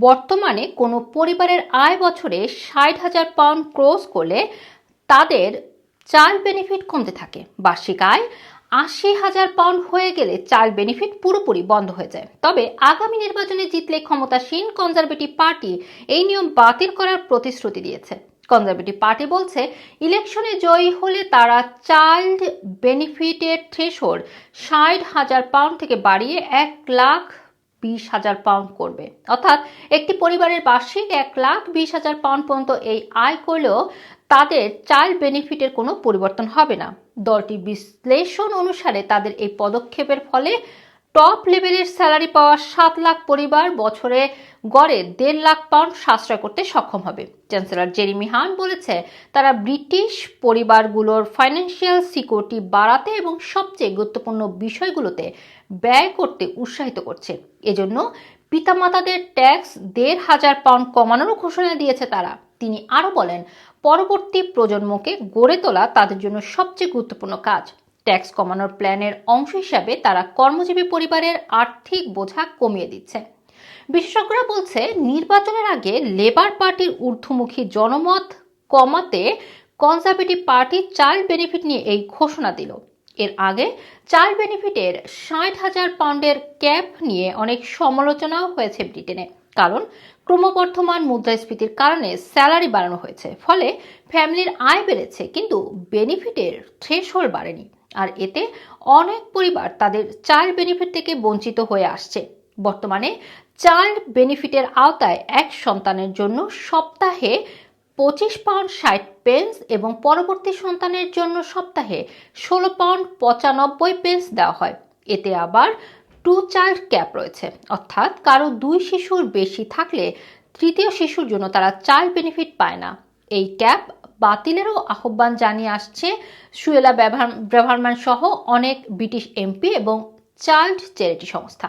বর্তমানে কোনো পরিবারের আয় বছরে ষাট হাজার পাউন্ড ক্রস করলে তাদের চাইল্ড বেনিফিট কমতে থাকে। বার্ষিক আয় আশি হাজার পাউন্ড হয়ে গেলে চাইল্ড বেনিফিট পুরোপুরি বন্ধ হয়ে যায়। তবে আগামী নির্বাচনে জিতলে ক্ষমতাসীন কনজারভেটিভ পার্টি এই নিয়ম বাতিল করার প্রতিশ্রুতি দিয়েছে। কনজারভেটিভ পার্টি বলছে, ইলেকশনে জয়ী হলে তারা চাইল্ড বেনিফিটের থ্রেশোল্ড ষাট হাজার পাউন্ড থেকে বাড়িয়ে এক লাখ বিশ হাজার পাউন্ড করবে। অর্থাৎ একটি পরিবারের বার্ষিক এক লাখ বিশ হাজার পাউন্ড পর্যন্ত এই আয় করলেও তাদের চাইল্ড বেনিফিটের কোনো পরিবর্তন হবে না। দলটি বিশ্লেষণ অনুসারে তাদের এই পদক্ষেপের ফলে টপ লেভেলের স্যালারি পাওয়া সাত লাখ পরিবার বছরে গড়ে দেড় লাখ পাউন্ড সাশ্রয় করতে সক্ষম হবে। চ্যান্সেলর জেরিমি হান বলেছে, তারা ব্রিটিশ পরিবারগুলোর ফাইন্যান্সিয়াল সিকিউরিটি বাড়াতে এবং সবচেয়ে গুরুত্বপূর্ণ বিষয়গুলোতে ব্যয় করতে উৎসাহিত করছে। এজন্য পিতামাতাদের ট্যাক্স দেড় হাজার পাউন্ড কমানোরও ঘোষণা দিয়েছে তারা। তিনি আরও বলেন, পরবর্তী প্রজন্মকে গড়ে তোলা তাদের জন্য সবচেয়ে গুরুত্বপূর্ণ কাজ। ট্যাক্স কমানোর প্ল্যানের অংশ হিসাবে তারা কর্মজীবী পরিবারের আর্থিক বোঝা কমিয়ে দিচ্ছে। বিশেষজ্ঞরা বলছে, নির্বাচনের আগে লেবার পার্টির ঊর্ধ্বমুখী জনমত কমাতে কনজারভেটিভ পার্টি চাইল্ড বেনিফিট নিয়ে এই ঘোষণা দিল। এর আগে চাইল্ড বেনিফিটের ষাট হাজার পাউন্ডের ক্যাপ নিয়ে অনেক সমালোচনাও হয়েছে ব্রিটেনে। কারণ ক্রমবর্ধমান মুদ্রাস্ফীতির কারণে স্যালারি বাড়ানো হয়েছে, ফলে ফ্যামিলির আয় বেড়েছে, কিন্তু বেনিফিটের থ্রেশহোল্ড বাড়েনি। আর এতে অনেক পরিবার তাদের চাইল্ড বেনিফিট থেকে বঞ্চিত হয়ে আসছে। বর্তমানে চাইল্ড বেনিফিটের আওতায় এক সন্তানের জন্য সপ্তাহে পঁচিশ পাউন্ড ষাট পেন্স এবং পরবর্তী সন্তানের জন্য সপ্তাহে ষোলো পাউন্ড পঁচানব্বই পেন্স দেওয়া হয়। এতে আবার টু চাইল্ড ক্যাপ রয়েছে। অর্থাৎ কারও দুই শিশুর বেশি থাকলে তৃতীয় শিশুর জন্য তারা চাইল্ড বেনিফিট পায় না। এই ক্যাপ বাতিলেরও আহ্বান জানিয়ে আসছে সুয়েলা ব্রেভারম্যান সহ অনেক ব্রিটিশ এমপি এবং চাইল্ড চ্যারিটি সংস্থা।